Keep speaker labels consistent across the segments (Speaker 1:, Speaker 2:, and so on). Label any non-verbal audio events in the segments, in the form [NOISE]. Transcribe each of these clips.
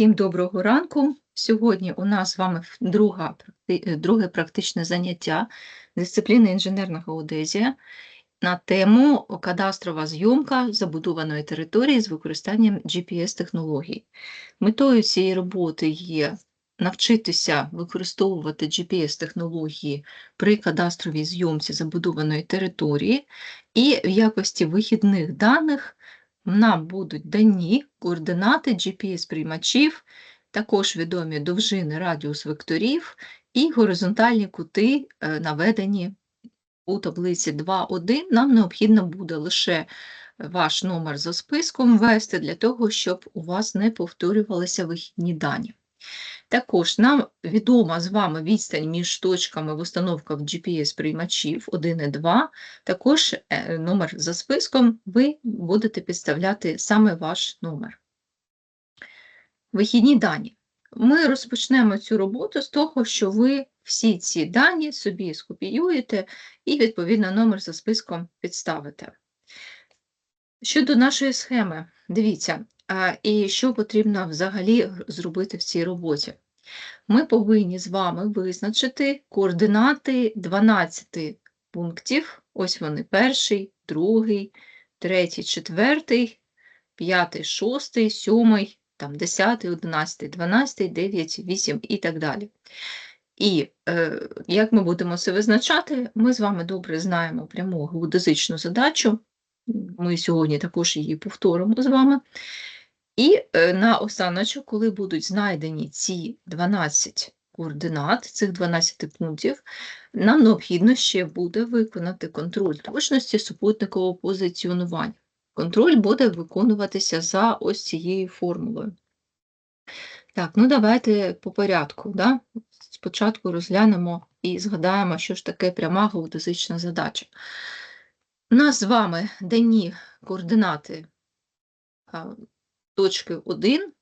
Speaker 1: Всім доброго ранку. Сьогодні у нас з вами друга, е, друге практичне заняття дисципліни інженерна геодезія на тему кадастрова зйомка забудованої території з використанням GPS-технологій. Метою цієї роботи є навчитися використовувати GPS-технології при кадастровій зйомці забудованої території і в якості вихідних даних нам будуть дані координати GPS-приймачів, також відомі довжини радіус векторів і горизонтальні кути, е, наведені у таблиці 2.1. Нам необхідно буде лише ваш номер за списком ввести для того, щоб у вас не повторювалися вихідні дані. Також нам відома з вами відстань між точками в установках GPS-приймачів 1 і 2. Також е, номер за списком ви будете підставляти саме ваш номер. Вихідні дані. Ми розпочнемо цю роботу з того, що ви всі ці дані собі скопіюєте і, відповідно, номер за списком підставите. Щодо нашої схеми, дивіться, і що потрібно взагалі зробити в цій роботі. Ми повинні з вами визначити координати 12 пунктів. Ось вони: перший, другий, третій, четвертий, п'ятий, шостий, сьомий, там, десятий, одинадцятий, дванадцятий, дев'ять, вісім і так далі. І е, як ми будемо це визначати, ми з вами добре знаємо пряму геодезичну задачу. Ми сьогодні також її повторимо з вами. І е, на останочок, коли будуть знайдені ці 12 координат, цих 12 пунктів, нам необхідно ще буде виконати контроль точності супутникового позиціонування. Контроль буде виконуватися за ось цією формулою. Так, ну давайте по порядку. Да? Спочатку розглянемо і згадаємо, що ж таке пряма геодезична задача. У нас з вами дані координати точки 1,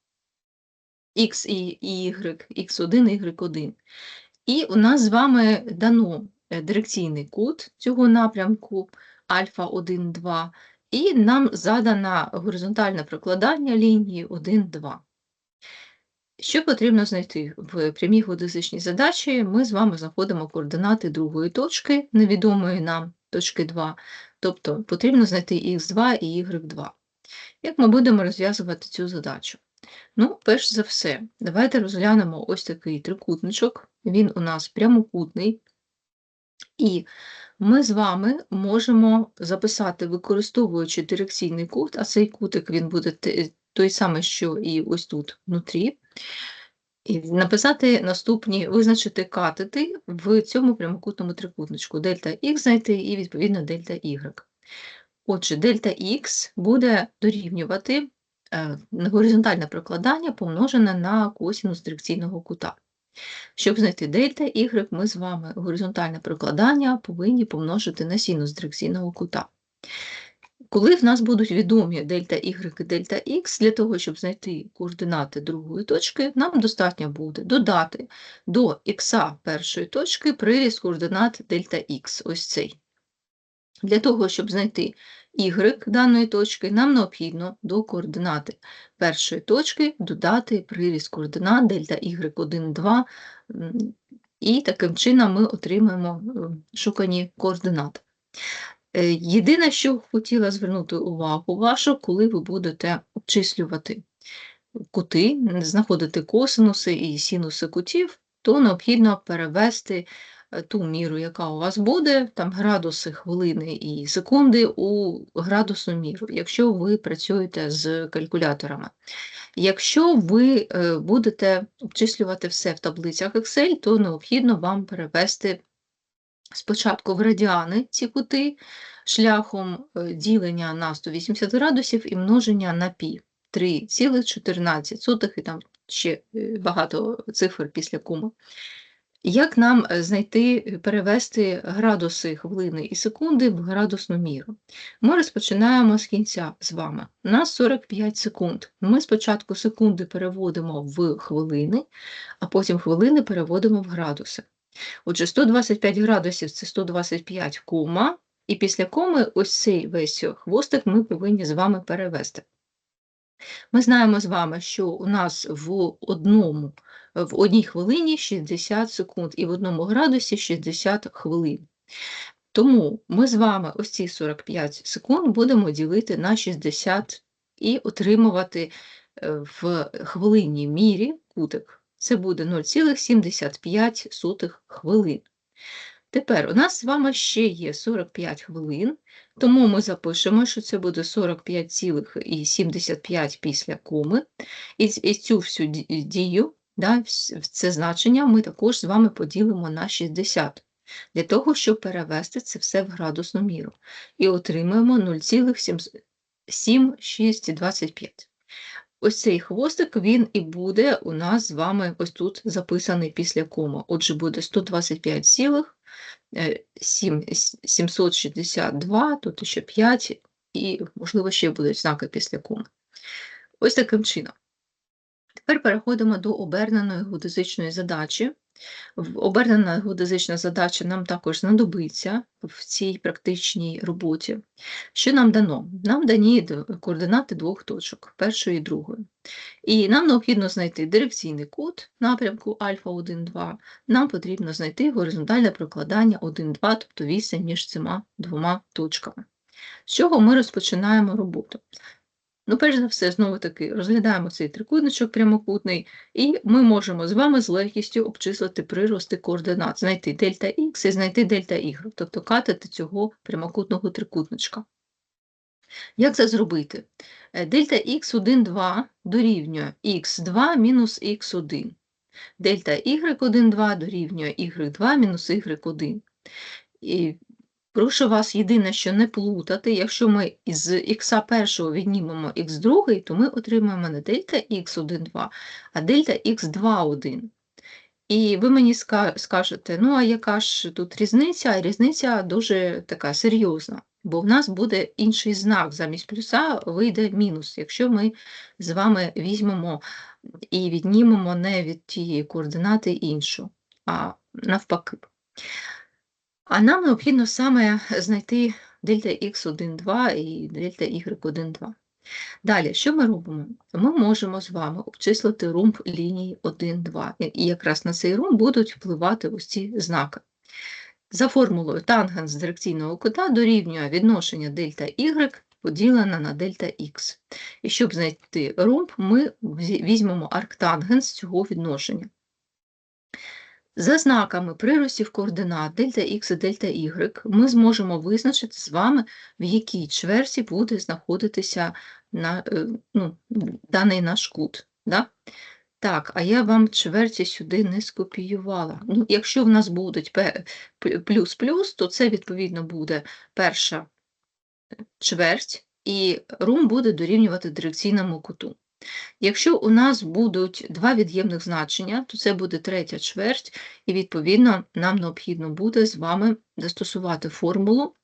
Speaker 1: x і y, x1, y1. І у нас з вами дано е, дирекційний кут цього напрямку альфа 1, 2, і нам задано горизонтальне прокладання лінії 1, 2. Що потрібно знайти? В прямій геодезичній задачі ми з вами знаходимо координати другої точки, невідомої нам точки 2, тобто потрібно знайти х2 і y2. Як ми будемо розв'язувати цю задачу? Ну, перш за все, давайте розглянемо ось такий трикутничок. Він у нас прямокутний. І ми з вами можемо записати, використовуючи дирекційний кут, а цей кутик він буде той самий, що і ось тут внутрі. І написати наступні, визначити катети в цьому прямокутному трикутничку. Дельта Х знайти і, відповідно, дельта Y. Отже, дельта Х буде дорівнювати е, горизонтальне прокладання помножене на косінус дирекційного кута. Щоб знайти дельта Y, ми з вами горизонтальне прокладання повинні помножити на синус дирекційного кута. Коли в нас будуть відомі дельта Y і дельта X, для того, щоб знайти координати другої точки, нам достатньо буде додати до х першої точки приріз координат дельта X, ось цей. Для того, щоб знайти y даної точки, нам необхідно до координати першої точки додати приріз координат дельта y1, 2, і таким чином ми отримаємо е, шукані координати. Е, Єдине, що хотіла звернути увагу вашу, коли ви будете обчислювати кути, знаходити косинуси і синуси кутів, то необхідно перевести ту міру, яка у вас буде, там градуси, хвилини і секунди у градусну міру, якщо ви працюєте з калькуляторами. Якщо ви е, будете обчислювати все в таблицях Excel, то необхідно вам перевести спочатку в радіани ці кути шляхом е, ділення на 180 градусів і множення на пі 3,14 і там ще е, багато цифр після кума. Як нам е, знайти, е, перевести градуси хвилини і секунди в градусну міру? Ми розпочинаємо з кінця з вами. У нас 45 секунд. Ми спочатку секунди переводимо в хвилини, а потім хвилини переводимо в градуси. Отже, 125 градусів це 125 кома, і після коми ось цей весь хвостик ми повинні з вами перевести. Ми знаємо з вами, що у нас в одному, в одній хвилині 60 секунд і в одному градусі 60 хвилин. Тому ми з вами ось ці 45 секунд будемо ділити на 60 і отримувати е, в хвилинній мірі кутик. Це буде 0,75 хвилин. Тепер у нас з вами ще є 45 хвилин, тому ми запишемо, що це буде 45,75 після коми. І, і цю всю дію, да, це значення ми також з вами поділимо на 60, для того, щоб перевести це все в градусну міру. І отримаємо 0,7625. Ось цей хвостик, він і буде у нас з вами ось тут записаний після кома. Отже, буде 125 цілих, е, сім- с- 762, тут ще 5, і, можливо, ще будуть знаки після коми. Ось таким чином. Тепер переходимо до оберненої геодезичної задачі. Обернена геодезична задача нам також знадобиться в цій практичній роботі. Що нам дано? Нам дані координати двох точок, першої і другої. І нам необхідно знайти дирекційний кут напрямку альфа 1, 2. Нам потрібно знайти горизонтальне прокладання 1, 2, тобто відстань між цими двома точками. З чого ми розпочинаємо роботу? Ну, перш за все, знову таки, розглядаємо цей трикутничок прямокутний, і ми можемо з вами з легкістю обчислити прирости координат, знайти дельта Х і знайти дельта Y, тобто катати цього прямокутного трикутничка. Як це зробити? Е, Дельта Х1, 2 дорівнює Х2 мінус Х1. Дельта Y1, 2 дорівнює Y2 мінус Y1. І прошу вас єдине, що не плутати, якщо ми із х1 віднімемо х2, то ми отримаємо не дельта х1, 2, а дельта х2, 1. І ви мені скажете, ну а яка ж тут різниця? А Різниця дуже така серйозна, бо в нас буде інший знак, замість плюса вийде мінус, якщо ми з вами візьмемо і віднімемо не від тієї координати іншу, а навпаки. А нам необхідно саме знайти дельта x1, 2 і дельта y1, 2. Далі, що ми робимо? Ми можемо з вами обчислити румб лінії 1, 2. І якраз на цей румб будуть впливати ось ці знаки. За формулою тангенс дирекційного кута дорівнює відношення дельта y поділена на дельта x. І щоб знайти румб, ми візьмемо арктангенс цього відношення. За знаками приростів координат дельта Х і дельта Y ми зможемо визначити з вами, в якій чверті буде знаходитися на, е, ну, даний наш кут. Да? Так, а я вам чверті сюди не скопіювала. Ну, якщо в нас будуть плюс-плюс, то це відповідно буде перша чверть, і рум буде дорівнювати дирекційному куту. Якщо у нас будуть два від'ємних значення, то це буде третя чверть, і відповідно нам необхідно буде з вами застосувати формулу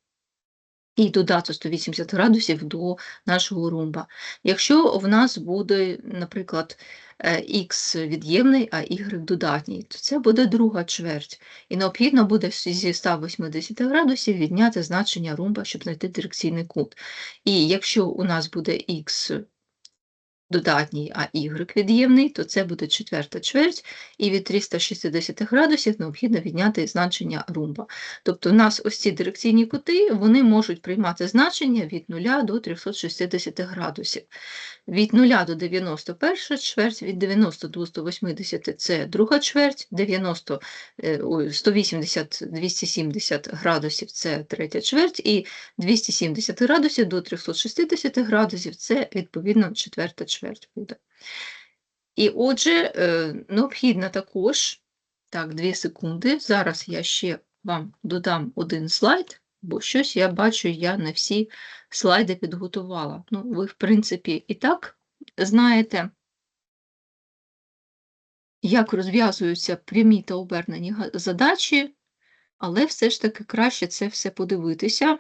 Speaker 1: і додати 180 градусів до нашого румба. Якщо в нас буде, наприклад, х від'ємний, а y додатній, то це буде друга чверть. І необхідно буде зі 180 градусів відняти значення румба, щоб знайти дирекційний кут. І якщо у нас буде х додатній, а y від'ємний, то це буде четверта чверть, і від 360 градусів необхідно відняти значення румба. Тобто у нас ось ці дирекційні кути, вони можуть приймати значення від 0 до 360 градусів. Від 0 до 90 перша чверть, від 90 до 180 це друга чверть, 90, е, 180-270 градусів це третя чверть, і 270 градусів до 360 градусів це відповідно четверта чверть буде. І отже, е, необхідно також, так, 2 секунди, зараз я ще вам додам один слайд, бо щось я бачу, я не всі слайди підготувала. Ну, ви, в принципі, і так знаєте, як розв'язуються прямі та обернені задачі, але все ж таки краще це все подивитися.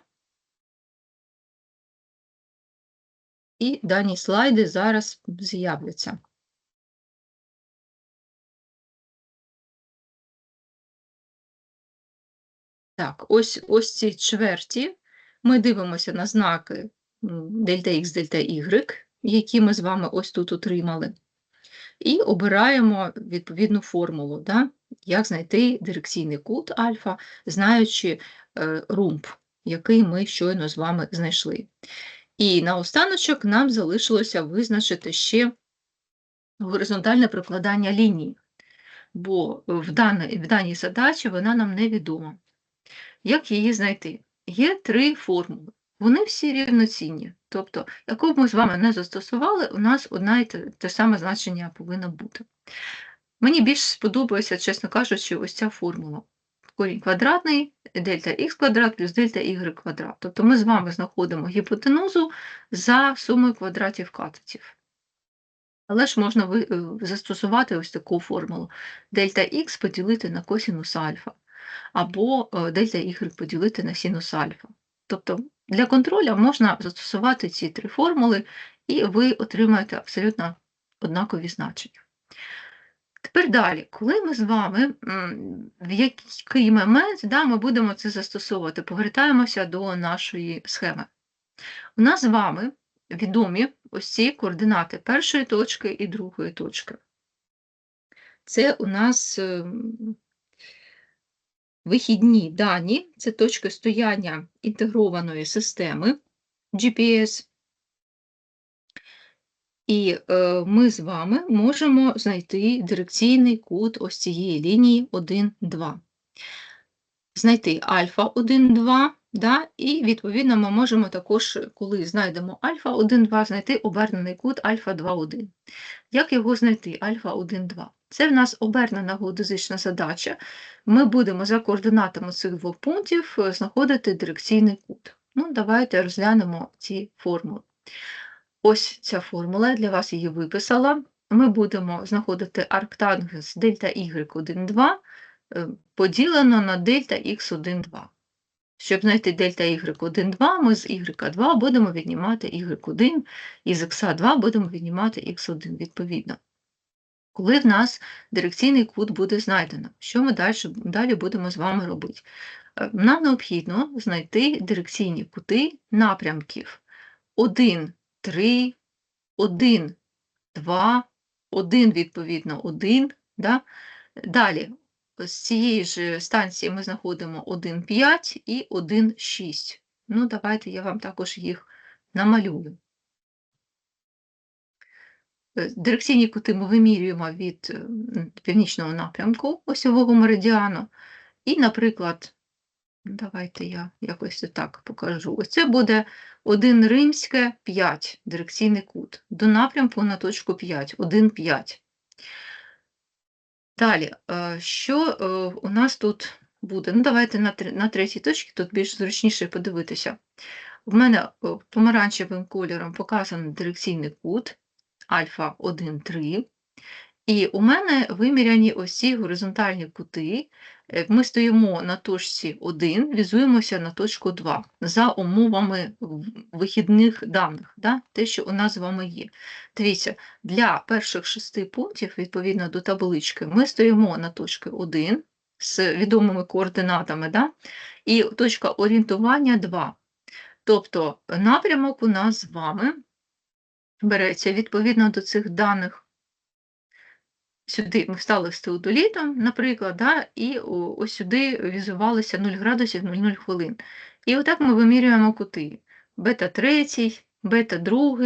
Speaker 1: І дані слайди зараз з'являться. Так, ось, ось ці чверті. Ми дивимося на знаки дельта Х, дельта Y, які ми з вами ось тут отримали, і обираємо відповідну формулу, да? як знайти дирекційний кут альфа, знаючи е, румб, який ми щойно з вами знайшли. І наостаночок нам залишилося визначити ще горизонтальне прикладання лінії, бо в даній, в даній задачі вона нам невідома. Як її знайти? Є три формули. Вони всі рівноцінні. Тобто, яку б ми з вами не застосували, у нас одна і те, те саме значення повинно бути. Мені більш сподобається, чесно кажучи, ось ця формула. Корінь квадратний, дельта х квадрат плюс дельта y квадрат. Тобто ми з вами знаходимо гіпотенузу за сумою квадратів катетів. Але ж можна е, застосувати ось таку формулу. Дельта х поділити на косінус альфа, або е, дельта y поділити на синус альфа. Тобто для контроля можна застосувати ці три формули, і ви отримаєте абсолютно однакові значення. Тепер далі, коли ми з вами, в який момент да, ми будемо це застосовувати, повертаємося до нашої схеми. У нас з вами відомі ось ці координати першої точки і другої точки. Це у нас ем, вихідні дані, це точки стояння інтегрованої системи GPS. І е, ми з вами можемо знайти дирекційний кут ось цієї лінії 1, 2. Знайти альфа 1, 2, да? і відповідно ми можемо також, коли знайдемо альфа 1, 2, знайти обернений кут альфа 2, 1. Як його знайти? Альфа 1, 2. Це в нас обернена геодезична задача. Ми будемо за координатами цих двох пунктів е, знаходити дирекційний кут. Ну, давайте розглянемо ці формули. Ось ця формула, я для вас її виписала. Ми будемо знаходити арктангенс дельта y1, 2 е, поділено на дельта x1, 2. Щоб знайти дельта y1, 2, ми з y2 будемо віднімати y1, і з x2 будемо віднімати x1 відповідно. Коли в нас дирекційний кут буде знайдено, що ми далі, далі будемо з вами робити? Е, Нам необхідно знайти дирекційні кути напрямків 1, 3, 1, 2, 1, відповідно, 1. Да? Далі, з цієї ж станції ми знаходимо 1, 5 і 1, 6. Ну, давайте я вам також їх намалюю. Дирекційні кути ми вимірюємо від е, північного напрямку осьового меридіану. І, наприклад, давайте я якось так покажу. Ось це буде 1 римське 5, дирекційний кут. До напрямку на точку 5, 1, 5. Далі, е, що е, у нас тут буде? Ну, давайте на, третій точці, тут більш зручніше подивитися. У мене помаранчевим кольором показаний дирекційний кут альфа 1, 3. І у мене виміряні ось горизонтальні кути. Е, Ми стоїмо на точці 1, візуємося на точку 2 за умовами вихідних даних, да? те, що у нас з вами є. Дивіться, для перших шести пунктів, відповідно до таблички, ми стоїмо на точці 1 з відомими координатами, да? і точка орієнтування 2. Тобто напрямок у нас з вами береться відповідно до цих даних. Сюди ми встали з теодолітом, наприклад, да, і ось сюди візувалися 0 градусів 00 хвилин. І отак ми вимірюємо кути. Бета 3, бета 2,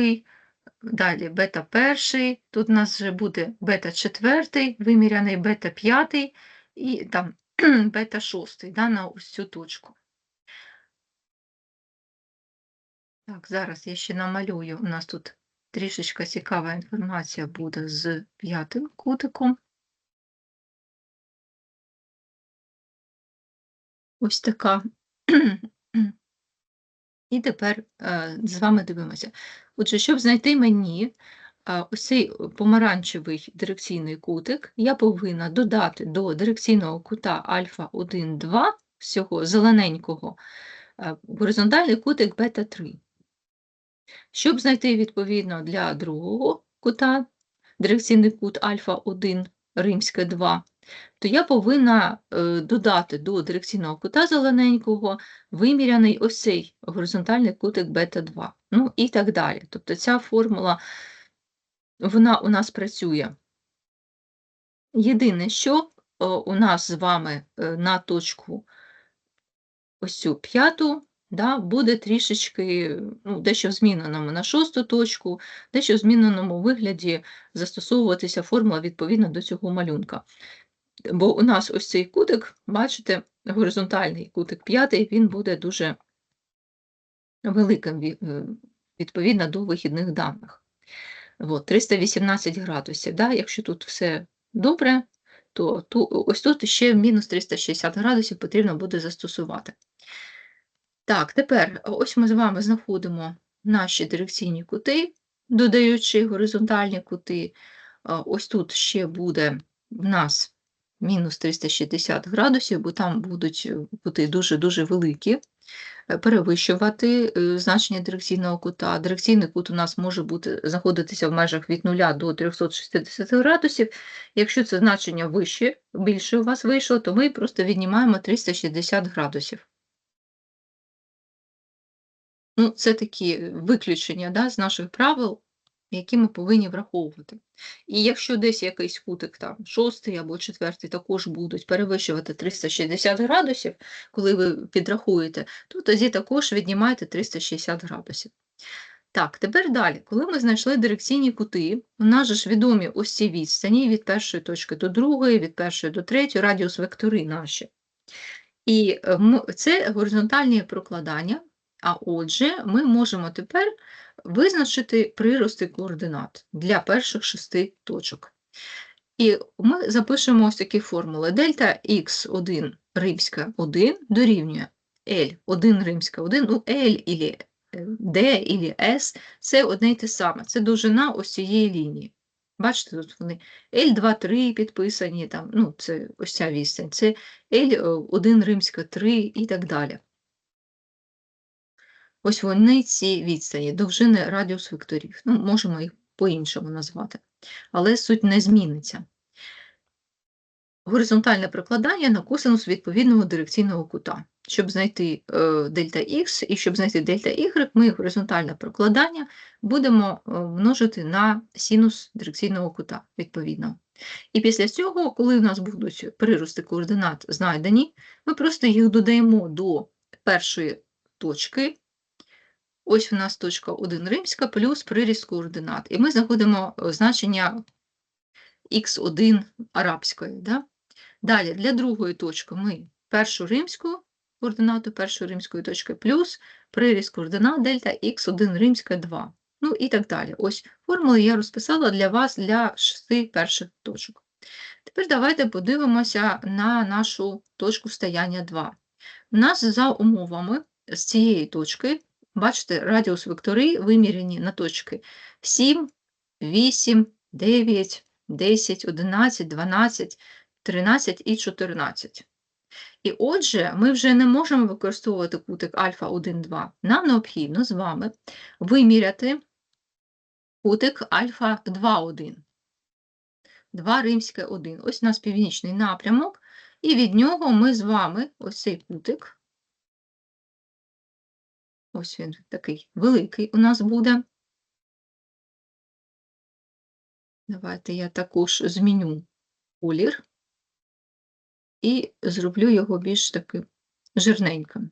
Speaker 1: далі бета 1, тут у нас вже буде бета 4, виміряний бета 5 і там [CLEARS THROAT] бета 6 да, на ось цю точку. Так, зараз я ще намалюю. У нас тут трішечка цікава інформація буде з п'ятим кутиком. Ось така. І тепер е, з вами дивимося. Отже, щоб знайти мені е, ось цей помаранчевий дирекційний кутик, я повинна додати до дирекційного кута альфа 1, 2, всього зелененького, е, горизонтальний кутик бета 3. Щоб знайти відповідно для другого кута дирекційний кут альфа 1 римське 2, то я повинна е, додати до дирекційного кута зелененького виміряний ось цей горизонтальний кутик бета-2. Ну і так далі. Тобто ця формула вона у нас працює. Єдине, що у нас з вами е, на точку ось цю п'яту да, буде трішечки ну, дещо в зміненому на шосту точку, дещо в зміненому вигляді застосовуватися формула відповідно до цього малюнка. Бо у нас ось цей кутик, бачите, горизонтальний кутик п'ятий, він буде дуже великим е, відповідно до вихідних даних. От, 318 градусів. Да? Якщо тут все добре, то, то ось тут ще мінус 360 градусів потрібно буде застосувати. Так, тепер ось ми з вами знаходимо наші дирекційні кути, додаючи горизонтальні кути. Ось тут ще буде в нас мінус 360 градусів, бо там будуть кути дуже-дуже великі. Е, перевищувати е, значення дирекційного кута. Дирекційний кут у нас може бути знаходитися в межах від 0 до 360 градусів. Якщо це значення вище, більше у вас вийшло, то ми просто віднімаємо 360 градусів. Ну, Це такі виключення да, з наших правил, які ми повинні враховувати. І якщо десь якийсь кутик, там, шостий або четвертий, також будуть перевищувати 360 градусів, коли ви підрахуєте, то тоді також віднімайте 360 градусів. Так, тепер далі, коли ми знайшли дирекційні кути, у нас же ж відомі ось ці відстані від першої точки до другої, від першої до третьої, радіус вектори наші. І е, це горизонтальні прокладання, а отже, ми можемо тепер визначити прирости координат для перших шести точок. І ми запишемо ось такі формули. Дельта х1 римська 1 дорівнює L1 римська 1, ну L і D і S це одне й те саме, це довжина ось цієї лінії. Бачите, тут вони L2-3 підписані, там, ну, це ось ця відстань, це L1 римська 3 і так далі. Ось вони ці відстані, довжини радіус векторів. Ну, Можемо їх по-іншому назвати, але суть не зміниться. Горизонтальне прикладання на косинус відповідного дирекційного кута. Щоб знайти е, дельта Х і щоб знайти дельта Y, ми горизонтальне прокладання будемо е, множити на синус дирекційного кута відповідно. І після цього, коли в нас будуть прирости координат знайдені, ми просто їх додаємо до першої точки Ось у нас точка 1 римська плюс приріст координат. І ми знаходимо е, значення х1 арабської. Да? Далі для другої точки ми першу римську координату першої римської точки плюс приріст координат дельта х1 римська 2. Ну і так далі. Ось формули я розписала для вас для шести перших точок. Тепер давайте подивимося на нашу точку стояння 2. У нас за умовами з цієї точки Бачите, радіус вектори вимірені на точки 7, 8, 9, 10, 11, 12, 13 і 14. І отже, ми вже не можемо використовувати кутик альфа 1, 2. Нам необхідно з вами виміряти кутик альфа 2, 1. 2 римське 1. Ось у нас північний напрямок, і від нього ми з вами ось цей кутик Ось він такий великий у нас буде. Давайте я також зміню колір і зроблю його більш таким жирненьким.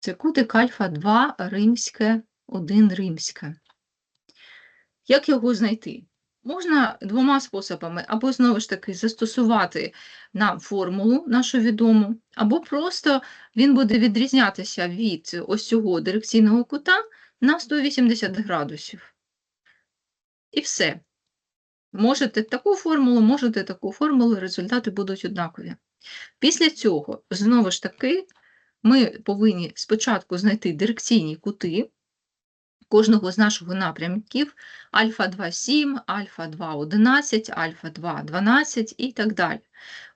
Speaker 1: Це кутик альфа 2 римське один римська. Як його знайти? Можна двома способами, або, знову ж таки, застосувати нам формулу нашу відому, або просто він буде відрізнятися від ось цього дирекційного кута на 180 градусів. І все. Можете таку формулу, можете таку формулу, результати будуть однакові. Після цього, знову ж таки, ми повинні спочатку знайти дирекційні кути, кожного з наших напрямків альфа 2, 7, альфа 2, 11, альфа 2, 12 і так далі.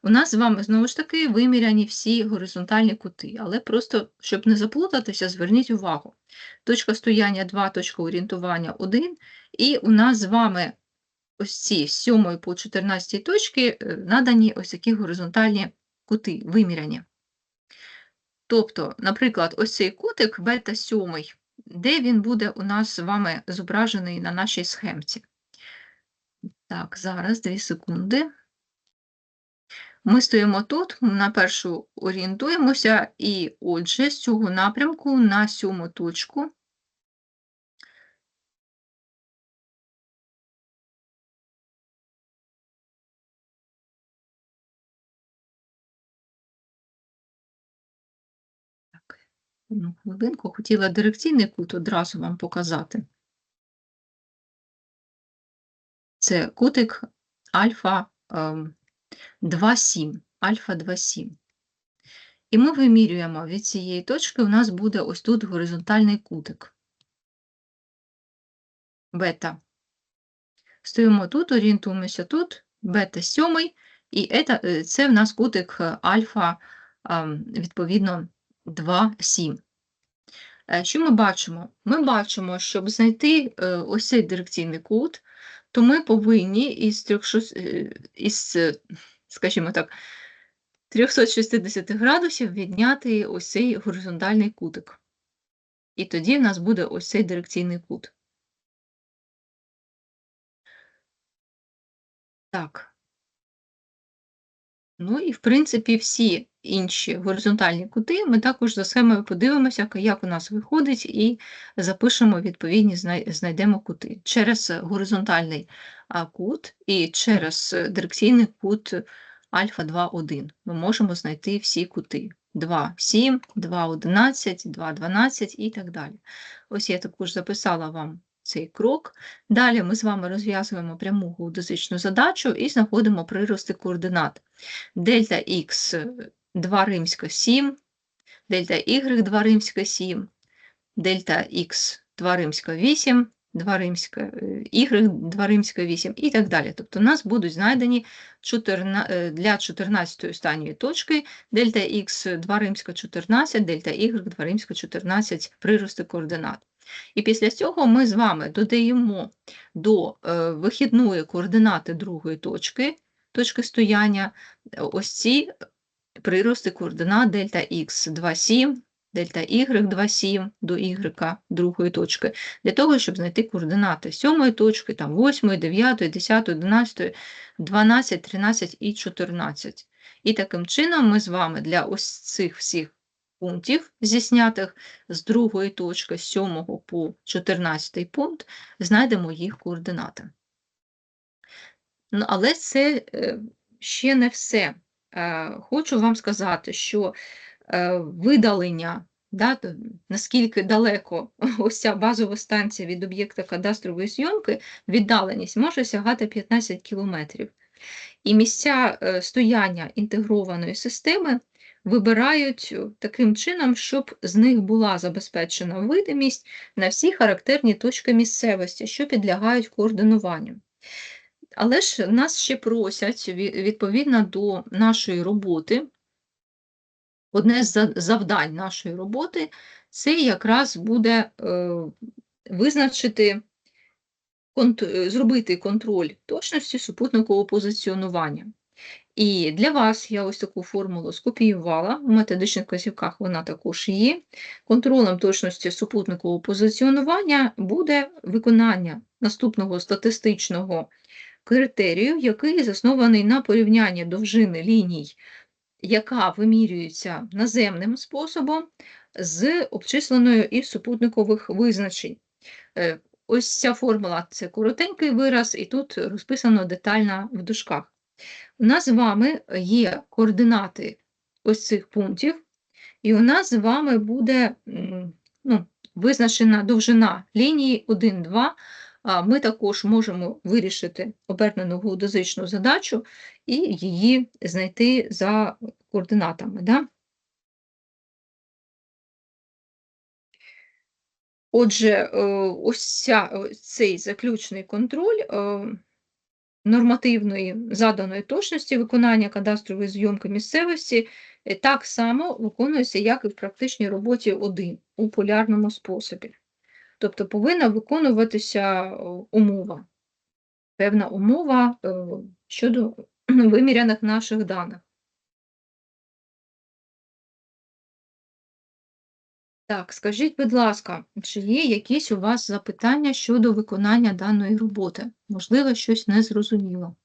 Speaker 1: У нас з вами знову ж таки виміряні всі горизонтальні кути, але просто, щоб не заплутатися, зверніть увагу. Точка стояння 2, точка орієнтування 1, і у нас з вами ось ці з 7 по 14 точки е, надані ось такі горизонтальні кути, виміряні. Тобто, наприклад, ось цей кутик бета 7, де він буде у нас з вами зображений на нашій схемці. Так, зараз 2 секунди. Ми стоїмо тут, на першу орієнтуємося, і отже, з цього напрямку на сьому точку одну хвилинку, хотіла дирекційний кут одразу вам показати. Це кутик альфа ем, 2,7, альфа 2,7. І ми вимірюємо від цієї точки, у нас буде ось тут горизонтальний кутик. Бета. Стоїмо тут, орієнтуємося тут, бета 7, і це, е, в нас кутик альфа, ем, відповідно, 2,7. Е, Що ми бачимо? Ми бачимо, щоб знайти е, ось цей дирекційний кут, то ми повинні із, 300, е, із скажімо так, 360 градусів відняти ось цей горизонтальний кутик. І тоді в нас буде ось цей дирекційний кут. Так. Ну і, в принципі, всі інші горизонтальні кути ми також за схемою подивимося, як у нас виходить, і запишемо відповідні, знайдемо кути через горизонтальний кут і через дирекційний кут альфа 2, 1. Ми можемо знайти всі кути. 2, 7, 2, 11, 2, 12 і так далі. Ось я також записала вам цей крок. Далі ми з вами розв'язуємо пряму геодезичну задачу і знаходимо прирости координат. Дельта х 2 римська 7, дельта y 2 римська 7, дельта х 2 римська 8, 2 римська е, y 2 римська 8 і так далі. Тобто у нас будуть знайдені 14, е, для 14 останньої точки дельта х 2 римська 14, дельта y 2 римська 14 прирости координат. І після цього ми з вами додаємо до е, вихідної координати другої точки, точки стояння, ось ці прирости координат дельта х 2,7, дельта y 2,7 до y другої точки, для того, щоб знайти координати сьомої точки, там 8, 9, 10, 11, 12, 13 і 14. І таким чином ми з вами для ось цих всіх пунктів зіснятих з другої точки, з 7 по 14 пункт, знайдемо їх координати. Ну, але це е, ще не все. Е, Хочу вам сказати, що е, видалення, да, наскільки далеко [LAUGHS] ось ця базова станція від об'єкта кадастрової зйомки, віддаленість може сягати 15 кілометрів. І місця стояння інтегрованої системи вибирають е, таким чином, щоб з них була забезпечена видимість на всі характерні точки місцевості, що підлягають координуванню. Але ж нас ще просять відповідно до нашої роботи. Одне з завдань нашої роботи це якраз буде е, визначити, е, зробити контроль точності супутникового позиціонування. І для вас я ось таку формулу скопіювала, в методичних вказівках вона також є. Контролем точності супутникового позиціонування буде виконання наступного статистичного критерію, який заснований на порівнянні довжини ліній, яка вимірюється наземним способом, з обчисленою із супутникових визначень. Е, Ось ця формула це коротенький вираз, і тут розписано детально в дужках. У нас з вами є координати ось цих пунктів, і у нас з вами буде ну, визначена довжина лінії 1, 2. А Ми також можемо вирішити обернену геодезичну задачу і її знайти за координатами. Да? Отже, е, ось ця, ось цей заключний контроль е, нормативної заданої точності виконання кадастрової зйомки місцевості е, так само виконується, як і в практичній роботі 1 у полярному способі. Тобто повинна виконуватися умова, певна умова е, щодо [CLEARS THROAT] виміряних наших даних. Так, скажіть, будь ласка, чи є якісь у вас запитання щодо виконання даної роботи? Можливо, щось не зрозуміло.